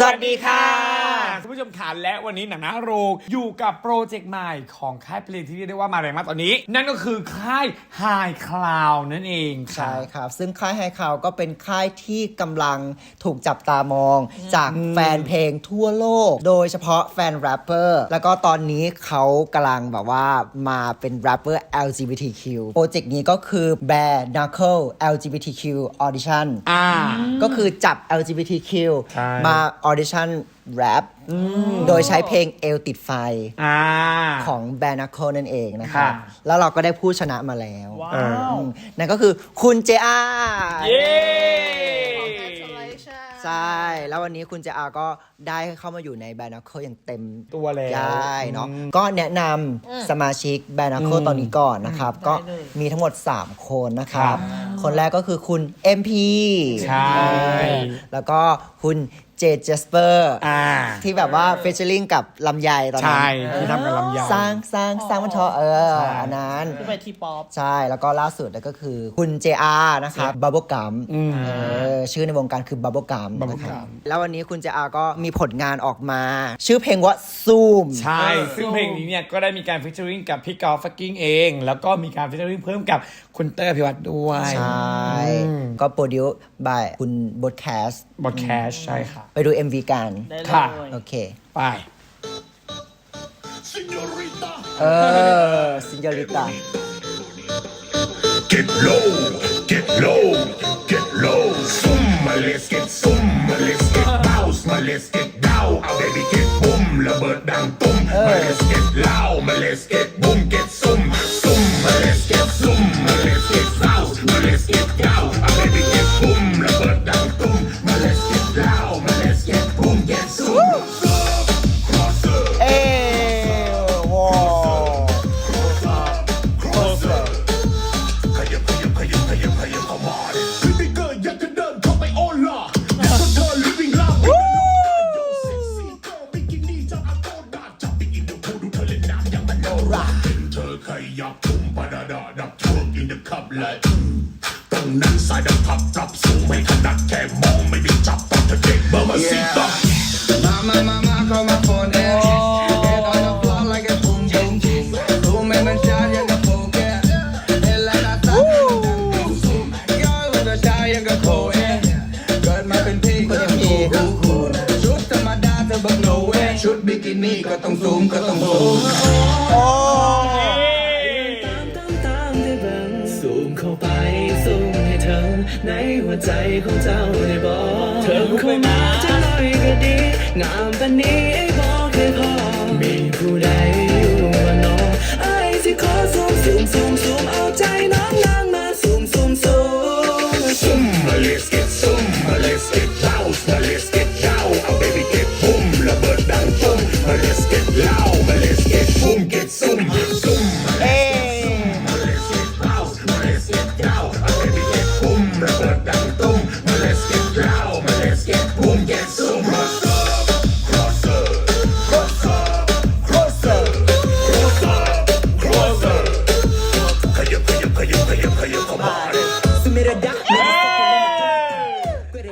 สวัสดีค่ะ ผู้ชมขาและวันนี้หนังหนาโรงอยู่กับโปรเจกต์ใหม่ของค่ายเพลงที่เรียกได้ว่ามาแรงมากตอนนี้ นั่นก็คือค่าย High Cloud นั่นเองค่ะ ใช่ครับ ซึ่งค่ายไฮคาวก็เป็นค่ายที่กำลังถูกจับตามองจากแฟนเพลงทั่วโลก โดยเฉพาะแฟนแรปเปอร์ แล้วก็ตอนนี้เขากำลังแบบว่ามาเป็นแรปเปอร์ LGBTQ โปรเจกต์นี้ก็คือ Bare Knuckle LGBTQ Audition อ่าก็คือจับ LGBTQ ใช่มา audition rap โดยใช้เพลงเอลติดไฟอ่าของ Bare Knuckle นั่นเองนะครับค่ะแล้วเราก็ได้ผู้ชนะมาแล้วว้าเออวอืมนั่นก็คือคุณเจอาเย้ใช่ แล้ววันนี้คุณเจอาก็ได้เข้ามาอยู่ในแบรนด์นัคอย่างเต็มตัวแล้วได้เนาะอืมก็แนะนำสมาชิกแบรนด์นัคอืมตอนนี้ก่อนนะครับ ก็ได้เลยมีทั้งหมด 3 คนนะครับครับ คนแรกก็คือคุณ MP ใช่ แล้วก็คุณ เจเจสเปอร์อ่าที่แบบว่าเฟเจอริงกับลำไยตอนนั้ใช่นที่ทำกับลำไยสร้างสร้างสร้างมันเถอะเออใช่อันนั้นขึ้นไปที่ป๊อปใช่แล้วก็ล่าสุดก็คือคุณ JR นะครับบับเบิลกัมอืมชื่อในวงการคือบับเบิลกัม Bubble นะครับ Gum แล้ววันนี้คุณ JR ก็มีผลงานออกมา ชื่อเพลงว่าซูมใช่ซึ่งเพลงนี้เนี่ยก็ได้มีการฟิชเชอริงกับพี่กอล์ฟฟักกิ้งเอง แล้วก็มีการฟิชเชอริงเพิ่มกับคุณเตอร์พิวัตรด้วยใช่อืม ก็โปรดิวบายคุณบดแคสบอดแคสใช่ค่ะ ไปดู MV กันได้เลค่ะ ย โอเค ไป เออซินยอริตา Get low, get low, get low. ับทุ่มบาดาดาดับทุ่มยิงเดอะคับเลยตรงนั้นสายดับพับรับสูงไม่ถนัดแค่มองไม่ได้จับตอนเธอเด็กเบอร์มาสิตามามามามาเข้ามาโอนเอร์เอ็ดออนเดอลอไลค์เอ็ดบุ้มบุ้มบุ้มมนชาอย่งกับโปเกะเอ็ลาดาตาย้อยวันเดอะชายังก็โห่เองเกิดมาเป็นเพียงชุดธรรมดาเธอบักโนเวชุดบิกินี่ก็ต้องสูงก็ต้องสูง ในหัวใจของเจ้าได้บอกเธอเข้ามาจะหน่อยก็ดี งามปานนี้ไอ้บอกให้พอ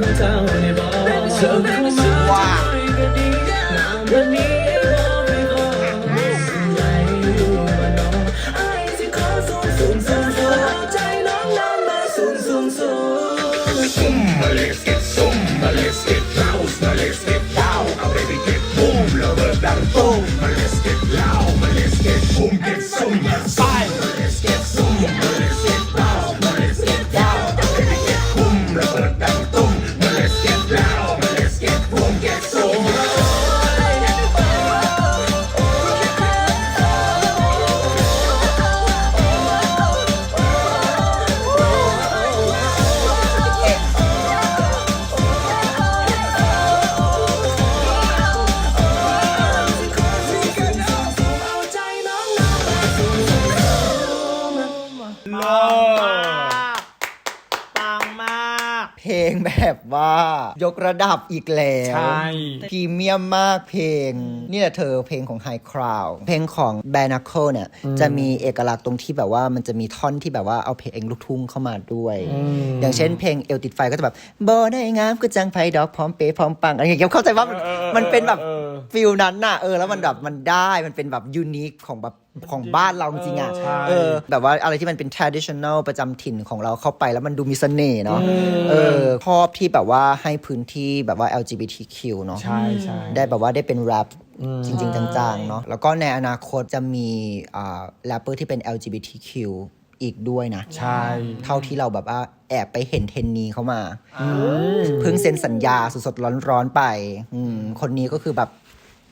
ของเจ้าได้บอกเธอเข้ามาจะหน่อยก็ดีงามแบบนี้ แบบว่า ยกระดับอีกแล้วใช่พรีเมียมมากเพลง นี่แหละเธอเพลงของ High Crowd เพลงของ b a n a c o เนี่ย จะมีเอกลักษณ์ตรงที่แบบว่ามันจะมีท่อนที่แบบว่าเอาเพลงลูกทุ่งเข้ามาด้วย อย่างเช่นเพลงเอลติดไฟก็จะแบบบอได้งามก็จังไพดอกพร้อมเปย์พร้อมปังอะไรอย่างเงี้ยเข้าใจว่ามันมันเป็นแบบฟิลนั้นน่ะเออแล้วมันแบบมันได้มันเป็นแบบยูนิคของแบบ ของบ้านเราจริงๆอะใช่เออ แบบว่าอะไรที่มันเป็น traditional ประจำถิ่นของเราเข้าไปแล้วมันดูมีเสน่ห์เนาะ เออชอบที่แบบว่าให้พื้นที่แบบว่า LGBTQ เนาะ ใช่ใช่ได้แบบว่าได้เป็นแรปจริง ๆ จังๆ เนาะ แล้วก็ในอนาคตจะมีอ่าแรปเปอร์ที่เป็น LGBTQ อีกด้วยนะ ใช่ เท่าที่เราแบบว่าแอบไปเห็นเทรนนี้เขามาเพิ่งเซ็นสัญญาสดๆร้อนๆไป อืมคนนี้ก็คือแบบ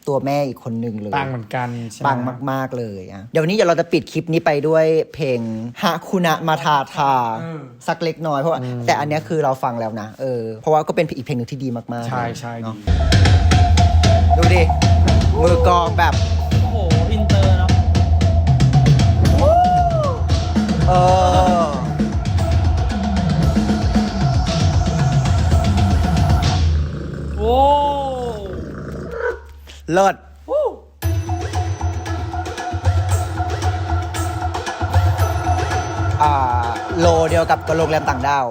ตัวแม่อีกคนหนึ่งเลยปังเหมือนกันใช่ไหปังมาก ๆ เลยอะเดี๋ยววันนี้เดี๋ยวเราจะปิดคลิปนี้ไปด้วยเพลงฮาคุณะมาทาทา สักเล็กน้อยเพราะว่าแต่อันเนี้ยคือเราฟังแล้วนะเออเพราะว่าก็เป็นอีกเพลงหนึ่งที่ดีมากๆใช่เลยใช่เนาะดีดูดิมือกลองแบบ โอ้โหอินเตอร์เนาะ เออโอ้ เลิศอ่าโลเดียวกับกับโรงแรมต่างดาว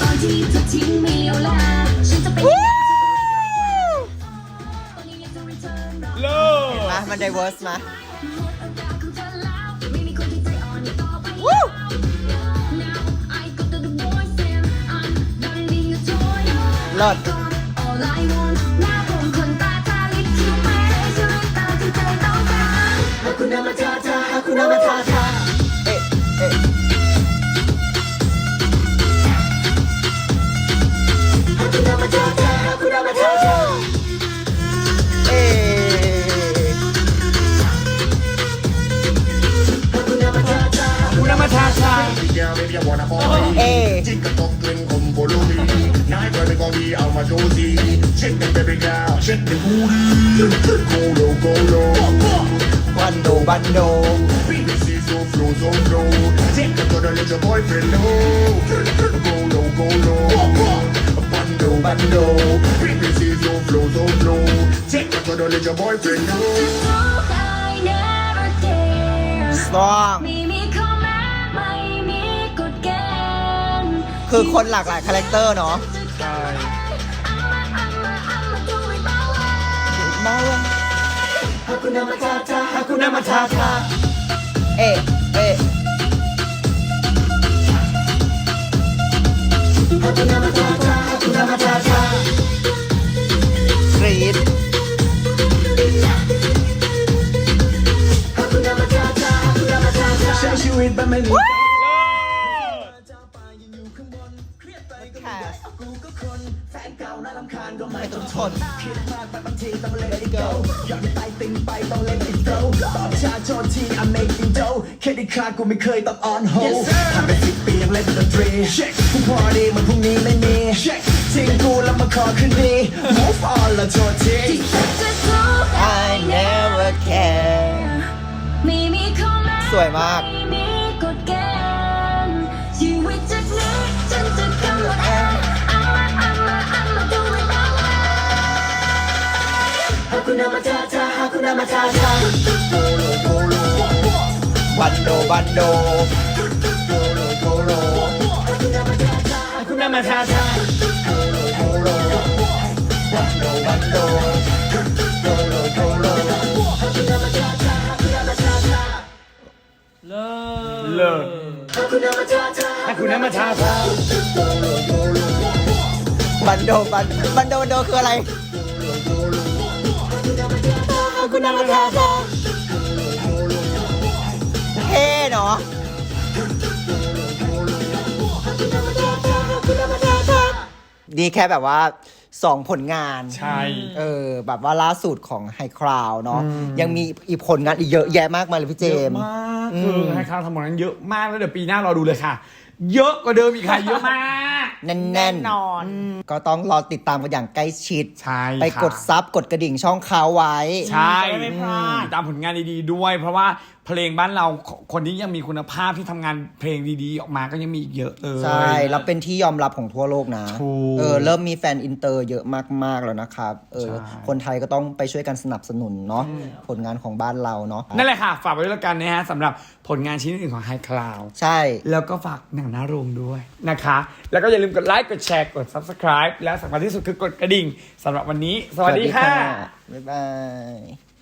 ตอนที่เธอทิ้งไม่เลี้ยวแลฉันจะเป็นยังไงตอนนี้ยังจะ return รอเลิศมามัน diverse มาหมดโอกาสของเธอแล้วไม่มีคนที่ใจอ่อนอีกต่อไปแล้ว Now I got the voice and I'm done being a toy เลิศ con the alma josie. Shake the baby girl, shake the booty. Go low, go low. บันโดบันโด BBC so flow, so flow. Take it to the little boyfriend know. Go low, go low. Bando, bando. BBC so flow, so flow. Take it to the little boyfriend know. I never care สตรองไม่มีข้อแม้ไม่มีกฎเกณฑ์คือคนหลากหลายคาแรคเตอร์เนาะ ใช่มาวันฮาคุนามาทาทา ฮาคุนามาทาทาเอ๊ะเอ๊ะฮาคุนามาทาทาฮาคุนามาทาทากรีดฮาคุนามาทาทาฮาคุนามาทาทาใช้ชีวิตแบบไม่มีไม่ต้องชนชาโชว์ที I'm making dough เครดิตคาร์ดกูไม่เคยต้อง on hold ผ่านไปสิบปียังเล่นดนตรีกูพอดีเหมือนพรุ่งนี้ไม่มีทิ้งกูแล้วมาขอคืนดี move on แล้วโทษที I never care ไม่มีข้อแม้สวยมากไม่มีกฎเก ฮาคุนามาทาทาฮาคุนามาทาทาบันโดบันโดคุณมาชาชาบันโดเลิศเลิศถ้าคุณมาชาชาบันโดบันบันโดบันโดคืออะไร เท่เนาะนี่แค่แบบว่าสองผลงานใช่ เออ แบบว่าล่าสุดของไฮคราวเนาะยังมีอีกผลงานอีกเยอะแยะมากมายเลยพี่เจเยอะมส์มากคือให้ข้าวทำหมดนั้นเยอะมากแล้วเดี๋ยวปีหน้ารอดูเลยค่ะ เยอะกว่าเดิมอีกค่ะเยอะมากแน่นๆนอน ก็ต้องรอติดตามกันอย่างใกล้ชิด ใช่ไปค่ะกดซับกดกระดิ่งช่องเขาไว้ ใช่จะได้ไม่พลาด ติดตามผลงานดีๆด้วย เพราะว่าเพลงบ้านเราคนที่ยังมีคุณภาพที่ทำงานเพลงดีๆ ออกมาก็ยังมีอีกเยอะเลย ใช่ แล้วเป็นที่ยอมรับของทั่วโลกนะ ถูกเออ เริ่มมีแฟนอินเตอร์เยอะมาก ๆ แล้วนะครับ เออ ใช่ คนไทยก็ต้องไปช่วยกันสนับสนุนเนาะ ผลงานของบ้านเราเนาะ นั่นแหละค่ะ ฝากไว้ด้วยแล้วกันนะฮะสำหรับผลงานชิ้นอื่นของ High Cloud ใช่ แล้วก็ฝากหนังหน้าโรงด้วยนะคะ แล้วก็อย่าลืมกดไลค์กดแชร์กด Subscribe และสำคัญที่สุดคือกดกระดิ่งสำหรับวันนี้ สวัสดีค่ะ บ๊ายบาย